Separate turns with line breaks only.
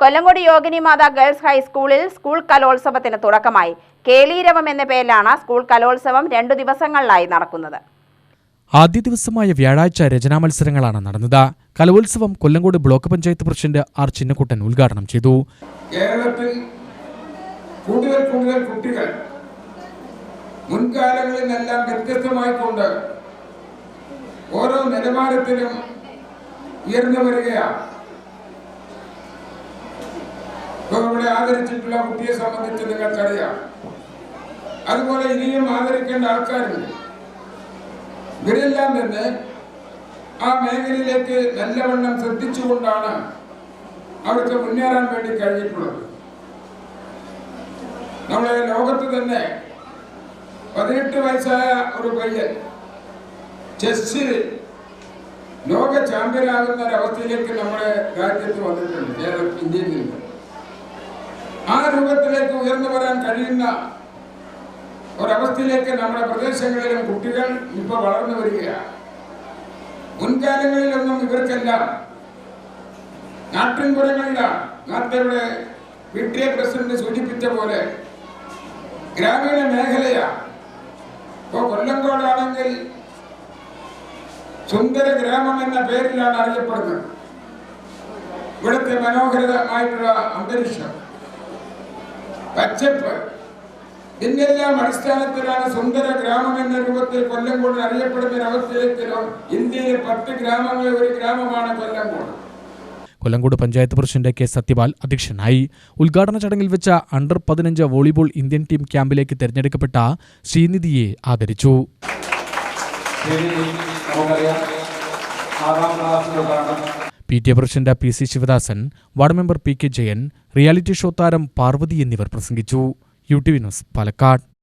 Kollengode Yogini Matha girls ഹൈസ്കൂളിൽ school കലോത്സവത്തിന് തുടക്കമായി. കേളീരവം എന്ന പേരിലാണ് സ്കൂൾ കലോത്സവം രണ്ടു ദിവസങ്ങളിലായി നടക്കുന്നത്.
ആദ്യ ദിവസമായ വ്യാഴാഴ്ച രചനാ മത്സരങ്ങളാണ് നടന്നത്. കലോത്സവം Kollengode block panchayat president R Chinnakuttan ഉദ്ഘാടനം ചെയ്തു.
കേരളത്തിൽ കൂടുതൽ കൂടുതൽ കുട്ടികൾ മുൻകാലങ്ങളിൽ നിന്നെല്ലാം വ്യത്യസ്തമായിക്കൊണ്ട് ഓരോ നിലവാരത്തിലും ഉയർന്നു വരികയാണ്. ഇവിടെ ആദരിച്ചിട്ടുള്ള കുട്ടിയെ സംബന്ധിച്ച് നിങ്ങൾക്കറിയാം. അതുപോലെ ഇനിയും ആദരിക്കേണ്ട ആൾക്കാരുണ്ട്. ഇവരെല്ലാം തന്നെ ആ മേഖലയിലേക്ക് നല്ലവണ്ണം ശ്രദ്ധിച്ചുകൊണ്ടാണ് അവർക്ക് മുന്നേറാൻ വേണ്ടി കഴിഞ്ഞിട്ടുള്ളത്. നമ്മുടെ ലോകത്ത് തന്നെ പതിനെട്ട് വയസ്സായ ഒരു പയ്യൻ ചെസ്സിൽ ലോക ചാമ്പ്യനാകുന്ന ഒരവസ്ഥയിലേക്ക് നമ്മുടെ രാജ്യത്ത് വന്നിട്ടുണ്ട് കേരള ഇന്ത്യയിൽ നിന്ന്. ആ രൂപത്തിലേക്ക് ഉയർന്നു വരാൻ കഴിയുന്ന ഒരവസ്ഥയിലേക്ക് നമ്മുടെ പ്രദേശങ്ങളിലും കുട്ടികൾ ഇപ്പോൾ വളർന്നു വരികയാണ്. മുൻകാലങ്ങളിലൊന്നും ഇവർക്കെല്ലാം നാട്ടിൻപുറങ്ങളിലാണ്. നേരത്തെ ഇവിടെ പി ടി എ പ്രസിഡന്റ് സൂചിപ്പിച്ച പോലെ ഗ്രാമീണ മേഖലയാണ്. ഇപ്പോൾ കൊല്ലങ്കോടാണെങ്കിൽ സുന്ദര ഗ്രാമം എന്ന പേരിലാണ് അറിയപ്പെടുന്നത്. ഇവിടുത്തെ മനോഹരമായിട്ടുള്ള അന്തരീക്ഷം. പച്ചപ്പ് ഇതിനെല്ലാം അടിസ്ഥാനത്തിലാണ് സുന്ദര ഗ്രാമം എന്ന രൂപത്തിൽ കൊല്ലങ്കോട് അറിയപ്പെടുന്ന ഒരു അവസ്ഥയിലേക്ക് ഇന്ത്യയിലെ പത്ത് ഗ്രാമങ്ങളിൽ ഒരു ഗ്രാമമാണ് കൊല്ലങ്കോട്
കൊല്ലങ്കോട് പഞ്ചായത്ത് പ്രസിഡന്റ് കെ സത്യപാൽ അധ്യക്ഷനായി. ഉദ്ഘാടന ചടങ്ങിൽ വെച്ച അണ്ടർ പതിനഞ്ച് വോളിബോൾ ഇന്ത്യൻ ടീം ക്യാമ്പിലേക്ക് തെരഞ്ഞെടുക്കപ്പെട്ട ശ്രീനിധിയെ ആദരിച്ചു.
ആറാം ക്ലാസ്സിലൊക്കെയാണ്
P T president P C Sivadasan ward member P K Jayan reality show താരം പാർവതി എന്നിവർ പ്രസംഗിച്ചു. U T news Palakkad.